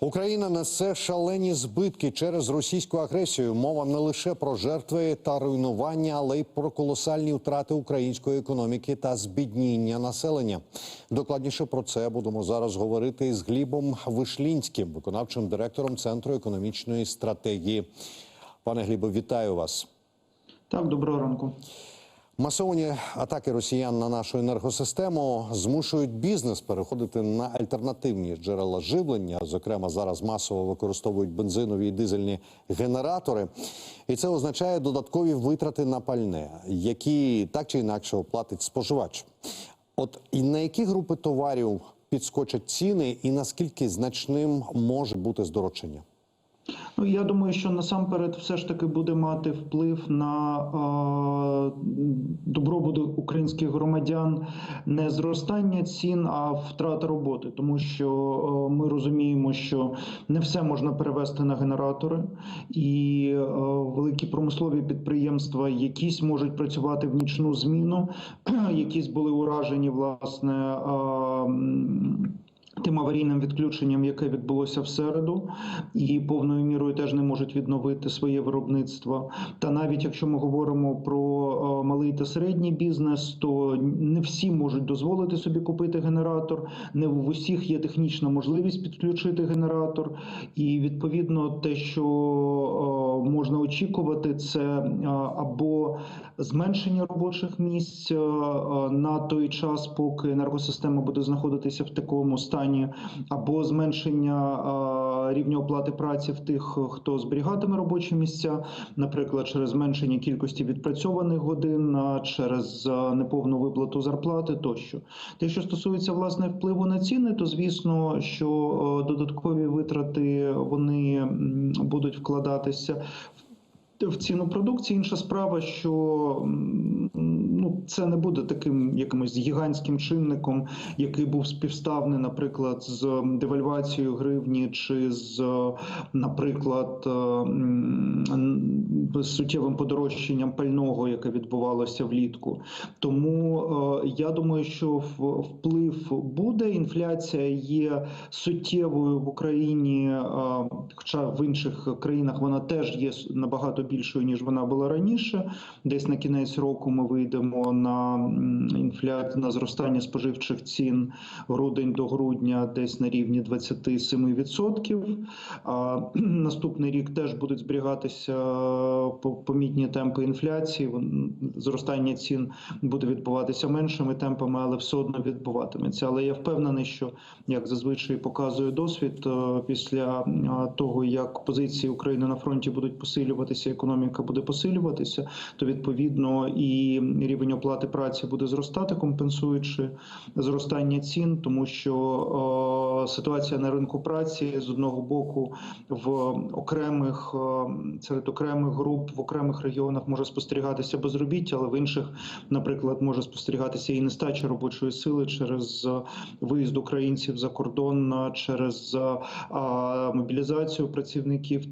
Україна несе шалені збитки через російську агресію. Мова не лише про жертви та руйнування, але й про колосальні втрати української економіки та збідніння населення. Докладніше про це будемо зараз говорити з Глібом Вишлінським, виконавчим директором Центру економічної стратегії. Пане Глібе, вітаю вас. Так, доброго ранку. Масовані атаки росіян на нашу енергосистему змушують бізнес переходити на альтернативні джерела живлення. Зокрема, зараз масово використовують бензинові і дизельні генератори, і це означає додаткові витрати на пальне, які так чи інакше оплатить споживач. От і на які групи товарів підскочать ціни, і наскільки значним може бути здорожчання? Ну я думаю, що насамперед все ж таки буде мати вплив на е, добробут українських громадян не зростання цін, а втрата роботи, тому що е, ми розуміємо, що не все можна перевести на генератори, і е, великі промислові підприємства, якісь можуть працювати в нічну зміну, якісь були уражені власне. Е, Тим аварійним відключенням, яке відбулося в середу, і повною мірою теж не можуть відновити своє виробництво. Та навіть якщо ми говоримо про е, малий та середній бізнес, то не всі можуть дозволити собі купити генератор, не в усіх є технічна можливість підключити генератор. І відповідно те, що е, можна очікувати, це е, або зменшення робочих місць е, на той час, поки енергосистема буде знаходитися в такому стані, або зменшення е, рівня оплати праці в тих, хто зберігатиме робочі місця, наприклад, через зменшення кількості відпрацьованих годин, через е, неповну виплату зарплати тощо. Те, що стосується власне впливу на ціни, то звісно, що е, додаткові витрати вони будуть вкладатися в ціну продукції. Інша справа, що ну це не буде таким якимось гігантським чинником, який був співставний, наприклад, з девальвацією гривні, чи з, наприклад, е, з суттєвим подорожчанням пального, яке відбувалося влітку. Тому е, я думаю, що вплив буде. Інфляція є суттєвою в Україні, е, хоча в інших країнах вона теж є набагато більшою ніж вона була раніше. Десь на кінець року ми вийдемо на м, інфляцію на зростання споживчих цін грудень до грудня, десь на рівні 27%. А наступний рік теж будуть зберігатися по- помітні темпи інфляції. Зростання цін буде відбуватися меншими темпами, але все одно відбуватиметься. Але я впевнений, що як зазвичай показує досвід, е, після е, того як позиції України на фронті будуть посилюватися, економіка буде посилюватися, то відповідно і рівень оплати праці буде зростати, компенсуючи зростання цін, тому що е, ситуація на ринку праці з одного боку в окремих е, серед окремих груп в окремих регіонах може спостерігатися безробіття, але в інших, наприклад, може спостерігатися і нестача робочої сили через виїзд українців за кордон, через е, мобілізацію працівників.